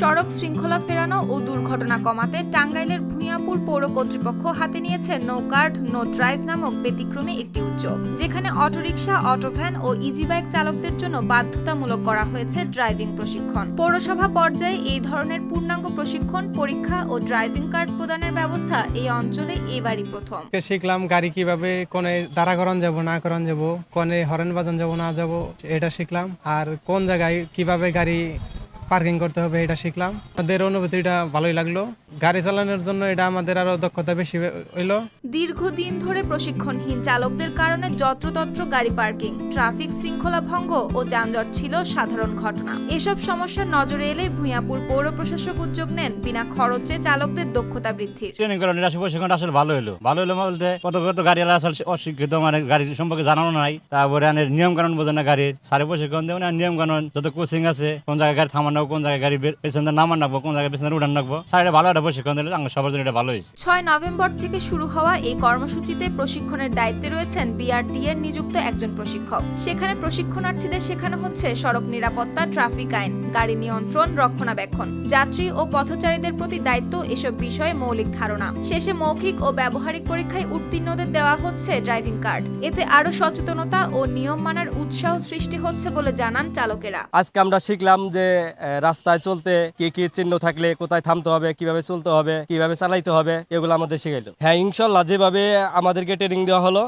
সড়ক শৃঙ্খলা ফেরানো ও দুর্ঘটনা কমাতে টাঙ্গাইলের ভূঁইয়াপুর পৌর কর্তৃপক্ষ হাতে নিয়েছে নো কার্ড নো ড্রাইভ নামক ব্যতিক্রমী একটি উদ্যোগ, যেখানে অটোরিকশা, অটোভ্যান ও ইজি বাইক চালকদের জন্য বাধ্যতামূলক করা হয়েছে ড্রাইভিং প্রশিক্ষণ। পৌরসভা পর্যায়ে এই ধরনের পূর্ণাঙ্গ প্রশিক্ষণ, পরীক্ষা ও ড্রাইভিং কার্ড প্রদানের ব্যবস্থা এই অঞ্চলে এবারই প্রথম। শিখলাম গাড়ি কীভাবে, কোনে দাঁড়া করান যাব, না করান যাব, কোনে হরেন বাজান যাব, না যাব, এটা শিখলাম। আর কোন জায়গায় কীভাবে গাড়ি পার্কিং করতে হবে এটা শিখলাম। আমাদের অনুভূতিটা ভালোই লাগল। গাড়ি চালানোর জন্য এটা আমাদের আরও দক্ষতা বেশি হইল। দীর্ঘদিন ধরে প্রশিক্ষণহীন চালকদের কারণে যত্রতত্র গাড়ি পার্কিং ট্রাফিক শৃঙ্খলা ভঙ্গ ও যানজট ছিল সাধারণ ঘটনা। এসব সমস্যার নজরে এলে ভূঁইয়াপুর পৌর প্রশাসক উদ্যোগ নেন বিনা খরচে চালকদের দক্ষতা বৃদ্ধির। ট্রেনিং করার নিরাশি প্রশিক্ষণ আসলে ভালো হলো ভালো হলো বলতে কত কত গাড়ি আসলে অশিক্ষিত মানে গাড়ি সম্পর্কে জানানো নাই। তারপরে নিয়ম কানুন বোঝে না গাড়ির। সারে প্রশিক্ষণ দেবো না নিয়ম কানুন যত কোচিং আছে কোন জায়গায় গাড়ি থামান কোন জায়গায় গাড়ি পেছনে নামান রাখব কোন জায়গায় পেছনে উঠান স্যার ভালো একটা প্রশিক্ষণ দিলে আমার সবার জন্য এটা ভালো হয়েছে। ছয় নভেম্বর থেকে শুরু হওয়া এই কর্মসূচিতে প্রশিক্ষণের দায়িত্বে রয়েছেন বিআরটি এর নিযুক্ত একজন প্রশিক্ষক। সেখানে প্রশিক্ষণার্থীদের শেখানো হচ্ছে সড়ক নিরাপত্তা ট্রাফিক আইন গাড়ি নিয়ন্ত্রণ রক্ষণাবেক্ষণ। যাত্রী ও পথচারীদের প্রতি দায়িত্ব এসব বিষয়ে মৌলিক ধারণা। শেষে মৌখিক ও ব্যবহারিক পরীক্ষায় উত্তীর্ণদের দেওয়া হচ্ছে ড্রাইভিং কার্ড। এতে আরও সচেতনতা ও নিয়ম মানার উৎসাহ সৃষ্টি হচ্ছে বলে জানান চালকেরা। আজকে আমরা শিখলাম যে রাস্তায় চলতে কি কি চিহ্ন থাকলে কোথায় থামতে হবে, কীভাবে চলতে হবে, কীভাবে চালাইতে হবে, এগুলো আমাদের শিখাইলো হ্যাঁ ইনশাল্লাহ যেভাবে আমাদেরকে ট্রেনিং দেওয়া হলো.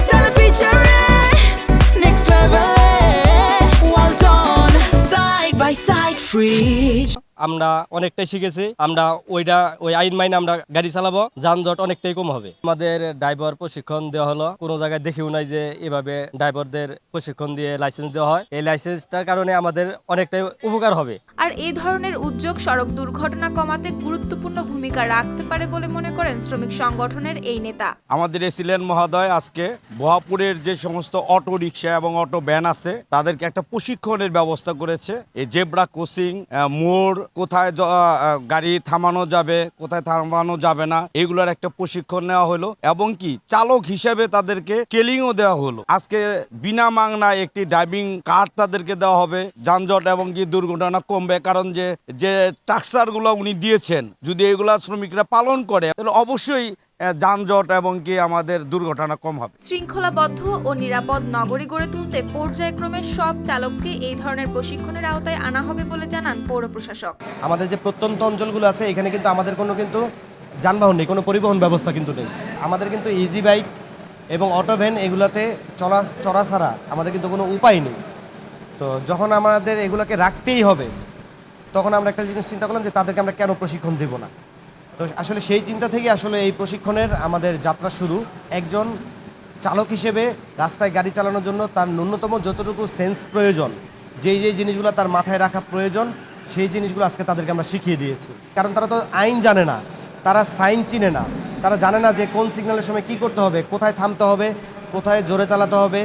আমরা অনেকটাই শিখেছি। আমরা ওইটা ওই আইন মাইনে আমরা গাড়ি চালাবো যানজট অনেকটাই কম হবে। আমাদের ড্রাইভার প্রশিক্ষণ দেওয়া হলো। কোনো জায়গায় দেখিও নাই যে এভাবে ড্রাইভারদের প্রশিক্ষণ দিয়ে লাইসেন্স দেওয়া হয়। এই লাইসেন্সটার কারণে আমাদের অনেকটাই উপকার হবে। আর এই ধরনের উদ্যোগ সড়ক দুর্ঘটনা কমাতে গুরুত্বপূর্ণ ভূমিকা রাখতে পারে বলে মনে করেন শ্রমিক সংগঠনের এই নেতা। আমাদের এসিলেন মহোদয় আজকে বহাপুরের যে সমস্ত অটো রিক্সা এবং অটো ভ্যান আছে তাদেরকে একটা প্রশিক্ষণের ব্যবস্থা করেছে। এই জেব্রা কোচিং আহ, মোড় কোথায় গাড়ি থামানো যাবে, কোথায় থামানো যাবে না, এগুলোর একটা প্রশিক্ষণ নেওয়া হলো এবং কি চালক হিসেবে তাদেরকে ট্রেনিংও দেওয়া হলো। আজকে বিনা মাংনা একটি ড্রাইভিং কার্ড তাদেরকে দেওয়া হবে। যানজট এবং কি দুর্ঘটনা কমবে, কারণ যে যে টাক্সারগুলো উনি দিয়েছেন, যদি এগুলা শ্রমিকরা পালন করে, তাহলে অবশ্যই যানজট এবং কি আমাদের দুর্ঘটনা কম হবে। শৃঙ্খলাবদ্ধ ও নিরাপদ নগরী গড়ে তুলতে পর্যায়ক্রমে সব চালককে এই ধরনের প্রশিক্ষণের আওতায় আনা হবে বলে জানান পৌর প্রশাসক। আমাদের যে প্রত্যন্ত অঞ্চলগুলো আছে এখানে কিন্তু আমাদের কোনো কিন্তু যানবাহন নেই কোনো পরিবহন ব্যবস্থা কিন্তু নেই। আমাদের কিন্তু ইজি বাইক এবং অটো ভ্যান এগুলোতে চলা চড়া ছাড়া আমাদের কিন্তু কোনো উপায় নেই। তো যখন আমাদের এগুলোকে রাখতেই হবে তখন আমরা একটা জিনিস চিন্তা করলাম যে তাদেরকে আমরা কেন প্রশিক্ষণ দেব না? তো আসলে সেই চিন্তা থেকে আসলে এই প্রশিক্ষণের আমাদের যাত্রা শুরু। একজন চালক হিসেবে রাস্তায় গাড়ি চালানোর জন্য তার ন্যূনতম যতটুকু সেন্স প্রয়োজন, যেই যেই জিনিসগুলো তার মাথায় রাখা প্রয়োজন, সেই জিনিসগুলো আজকে তাদেরকে আমরা শিখিয়ে দিয়েছি। কারণ তারা তো আইন জানে না, তারা সাইন চিনে না। তারা জানে না যে কোন সিগন্যালের সময় কি করতে হবে, কোথায় থামতে হবে, কোথায় জোরে চালাতে হবে,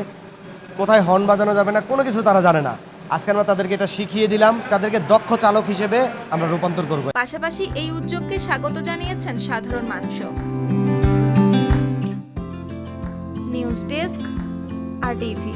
কোথায় হর্ন বাজানো যাবে না, কোনো কিছু তারা জানে না। আজকে আমরা তাদেরকে এটা শিখিয়ে দিলাম। তাদেরকে দক্ষ চালক হিসেবে আমরা রূপান্তর করব। পাশাপাশি এই উদ্যোগকে স্বাগত জানিয়েছেন সাধারণ মানুষ নিউজ ডেস্ক, আর টিভি।